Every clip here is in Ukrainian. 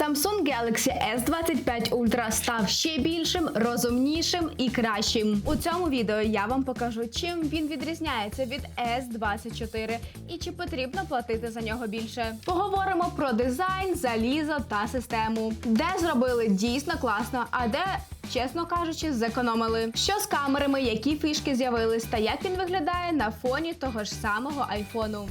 Samsung Galaxy S25 Ultra став ще більшим, розумнішим і кращим. У цьому відео я вам покажу, чим він відрізняється від S24 і чи потрібно платити за нього більше. Поговоримо про дизайн, залізо та систему, де зробили дійсно класно, а де. Чесно кажучи, зекономили. Що з камерами, які фішки з'явились, та як він виглядає на фоні того ж самого айфону.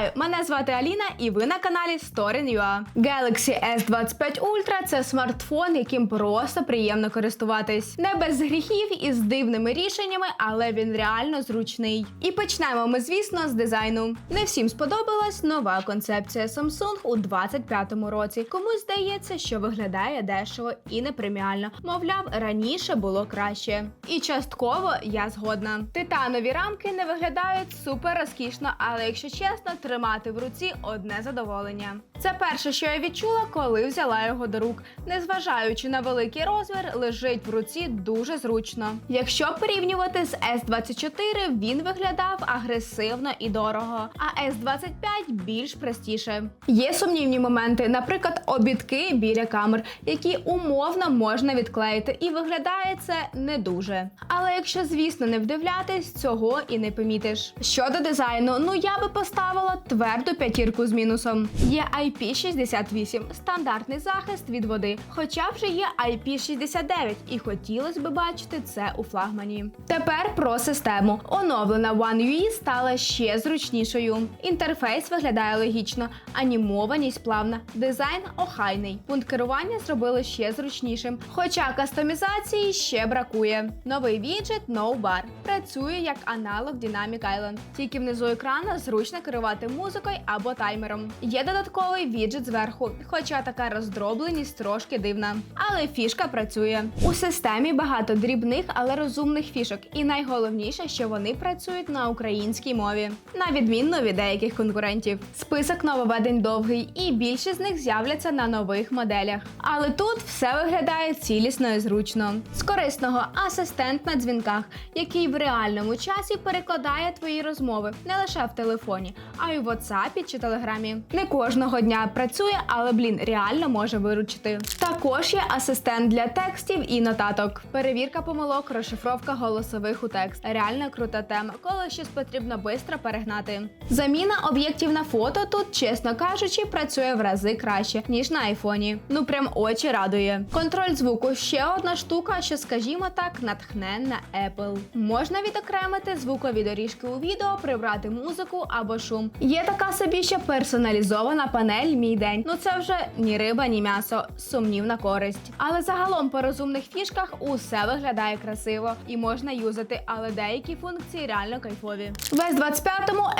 Вітаю! Мене звати Аліна, і ви на каналі Story.ua. Galaxy S25 Ultra – це смартфон, яким просто приємно користуватись. Не без гріхів і з дивними рішеннями, але він реально зручний. І почнемо ми, звісно, з дизайну. Не всім сподобалась нова концепція Samsung у 25-му році. Комусь здається, що виглядає дешево і непреміально. Мовляв, раніше було краще. І частково я згодна. Титанові рамки не виглядають супер розкішно, але якщо чесно, тримати в руці одне задоволення. Це перше, що я відчула, коли взяла його до рук. Незважаючи на великий розмір, лежить в руці дуже зручно. Якщо порівнювати з S24, він виглядав агресивно і дорого, а S25 більш простіше. Є сумнівні моменти, наприклад, обідки біля камер, які умовно можна відклеїти, і виглядає це не дуже. Але якщо, звісно, не вдивлятись, цього і не помітиш. Щодо дизайну, ну я би поставила тверду п'ятірку з мінусом. Є IP68 стандартний захист від води, хоча вже є IP69, і хотілося б бачити це у флагмані. Тепер про систему. Оновлена One UI стала ще зручнішою. Інтерфейс виглядає логічно, анімованість плавна, дизайн охайний. Пункт керування зробили ще зручнішим, хоча кастомізації ще бракує. Новий віджит No Bar працює як аналог Dynamic Island. Тільки внизу екрана зручно керувати музикою або таймером. Є додатковий віджит зверху, хоча така роздробленість трошки дивна. Але фішка працює. У системі багато дрібних, але розумних фішок. І найголовніше, що вони працюють на українській мові, на відмінно від деяких конкурентів. Список нововведень довгий, і більшість з них з'являться на нових моделях. Але тут все виглядає цілісно і зручно. З корисного асистент на дзвінках, який в реальному часі перекладає твої розмови не лише в телефоні, а й у WhatsApp чи Телеграмі. Не кожного дня працює, але блін, реально може виручити. Також є асистент для текстів і нотаток. Перевірка помилок, розшифровка голосових у текст. Реально крута тема, коли щось потрібно швидко перегнати. Заміна об'єктів на фото тут, чесно кажучи, працює в рази краще ніж на айфоні. Ну прям очі радує. Контроль звуку ще одна штука, що, скажімо так, натхненна Apple. Можна відокремити звукові доріжки у відео, прибрати музику або шум. Є така собі ще персоналізована панель Мій день. Ну це вже ні риба, ні м'ясо, сумнівна користь. Але загалом по розумних фішках усе виглядає красиво і можна юзати, але деякі функції реально кайфові. В S25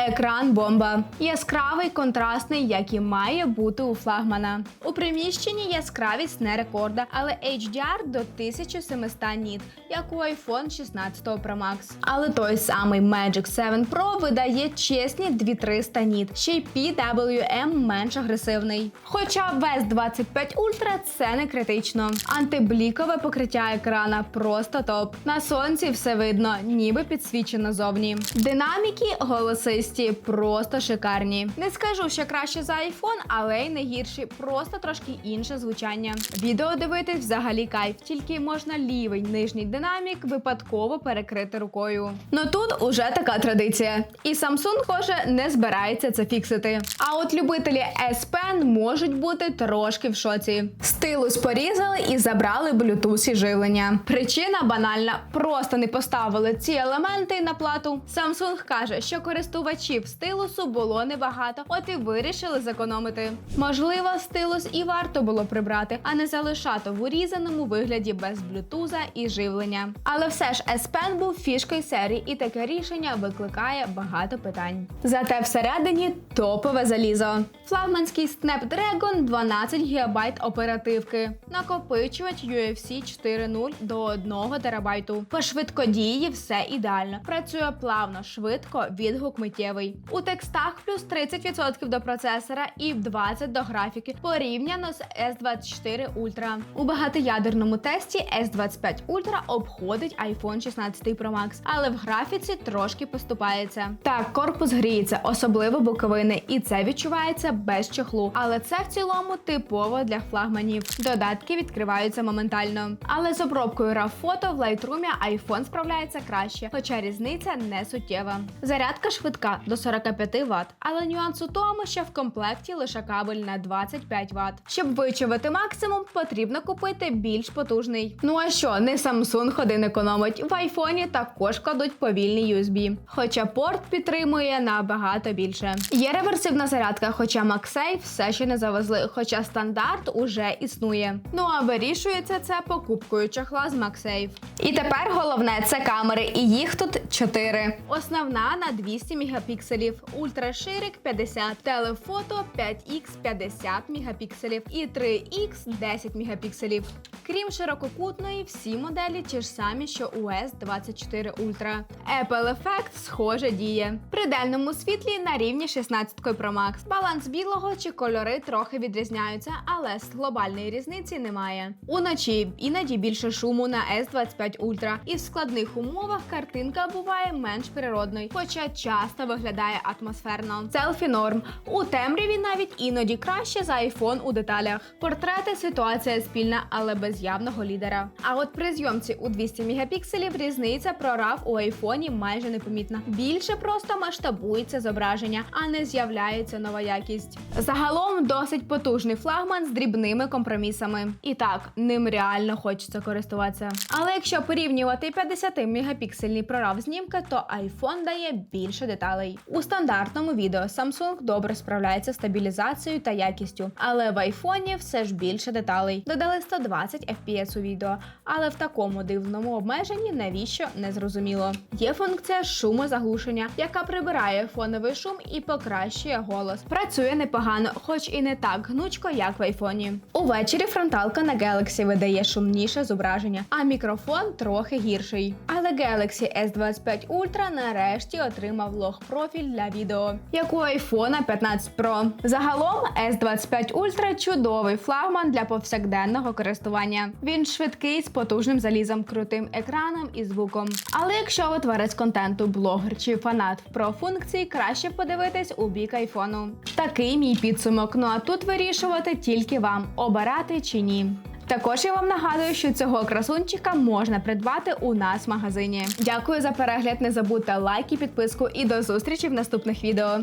екран бомба. Яскравий, контрастний, як і має бути у флагмана. У приміщенні яскравість не рекорда, але HDR до 1700 ніт, як у iPhone 16 Pro Max. Але той самий Magic 7 Pro видає чесні 2300 ніт, ще й PWM менш агресивний. Хоча в S25 Ultra це не критично. Антиблікове покриття екрана просто топ. На сонці все видно, ніби підсвічено зовні. Динаміки голосисті просто шикарні. Не скажу, що краще за iPhone, але й не гірші, просто трошки інше звучання. Відео дивитись взагалі кайф, тільки можна лівий нижній динамік випадково перекрити рукою. Ну тут уже така традиція. І Samsung, схоже, не збирається це фіксити. А от любителі S Pen можуть бути трошки в шоці. Стилус порізали і забрали Bluetooth і живлення. Причина банальна: просто не поставили ці елементи на плату. Samsung каже, що користувачів стилусу було небагато, от і вирішили зекономити. Можливо, стилус і варто було прибрати, а не залишати в урізаному вигляді без блютуза і живлення. Але все ж S Pen був фішкою серії, і таке рішення викликає багато питань. Зате всередині топове залізо. Флагманський Snapdragon 12 ГБ оперативки, накопичувач UFC 4.0 до 1 ТБ. По швидкодії все ідеально. Працює плавно, швидко, відгук миттєвий. У текстах плюс 30% до процесора і 20% до графіки порівняно з S24 Ultra. У багатоядерному тесті S25 Ultra обходить iPhone 16 Pro Max, але в графіці трошки поступається. Так, корпус гріється, особливо особливо боковини, і це відчувається без чохлу. Але це в цілому типово для флагманів. Додатки відкриваються моментально. Але з обробкою RAW фото в Lightroom iPhone справляється краще, хоча різниця не суттєва. Зарядка швидка до 45 Вт, але нюанс у тому, що в комплекті лише кабель на 25 Вт. Щоб вичавити максимум, потрібно купити більш потужний. Ну а що, не Samsung один економить. В айфоні також кладуть повільний USB. Хоча порт підтримує набагато більше. Є реверсивна зарядка, хоча MagSafe все ще не завезли, хоча стандарт уже існує. Ну а вирішується це покупкою чохла з MagSafe. І тепер головне це камери, і їх тут 4. Основна на 200 мегапікселів, ультраширик 50, телефото 5X 50 мегапікселів і 3X 10 мегапікселів. Крім ширококутної, всі моделі ті ж самі, що у S24 Ultra. Apple Effect схоже діє. При дальному світлі на рівні 16 Pro Max. Баланс білого чи кольори трохи відрізняються, але з глобальної різниці немає. Уночі іноді більше шуму на S25 Ultra, і в складних умовах картинка буває менш природною, хоча часто виглядає атмосферно. Селфі норм. У темряві навіть іноді краще за iPhone у деталях. Портрети ситуація спільна, але без явного лідера. А от при зйомці у 200 мегапікселів різниця прорав у айфоні майже непомітна. Більше просто масштабується зображення, а не з'являється нова якість. Загалом досить потужний флагман з дрібними компромісами. І так, ним реально хочеться користуватися. Але якщо порівнювати 50 мегапіксельний прорав знімка, то iPhone дає більше деталей. У стандартному відео Samsung добре справляється з стабілізацією та якістю, але в айфоні все ж більше деталей. Додали 120 FPS у відео, але в такому дивному обмеженні навіщо не зрозуміло. Є функція шумозаглушення, яка прибирає фоновий шум і покращує голос. Працює непогано, хоч і не так гнучко, як в айфоні. Увечері фронталка на Galaxy видає шумніше зображення, а мікрофон трохи гірший. Але Galaxy S25 Ultra нарешті отримав лог профіль для відео, як у iPhone 15 Pro. Загалом S25 Ultra чудовий флагман для повсякденного користування. Він швидкий з потужним залізом, крутим екраном і звуком. Але якщо ви творець контенту, блогер чи фанат про функції, краще подивитись у бік айфону. Такий мій підсумок. Ну а тут вирішувати тільки вам, обирати чи ні. Також я вам нагадую, що цього красунчика можна придбати у нас в магазині. Дякую за перегляд. Не забудьте лайк і підписку, і до зустрічі в наступних відео.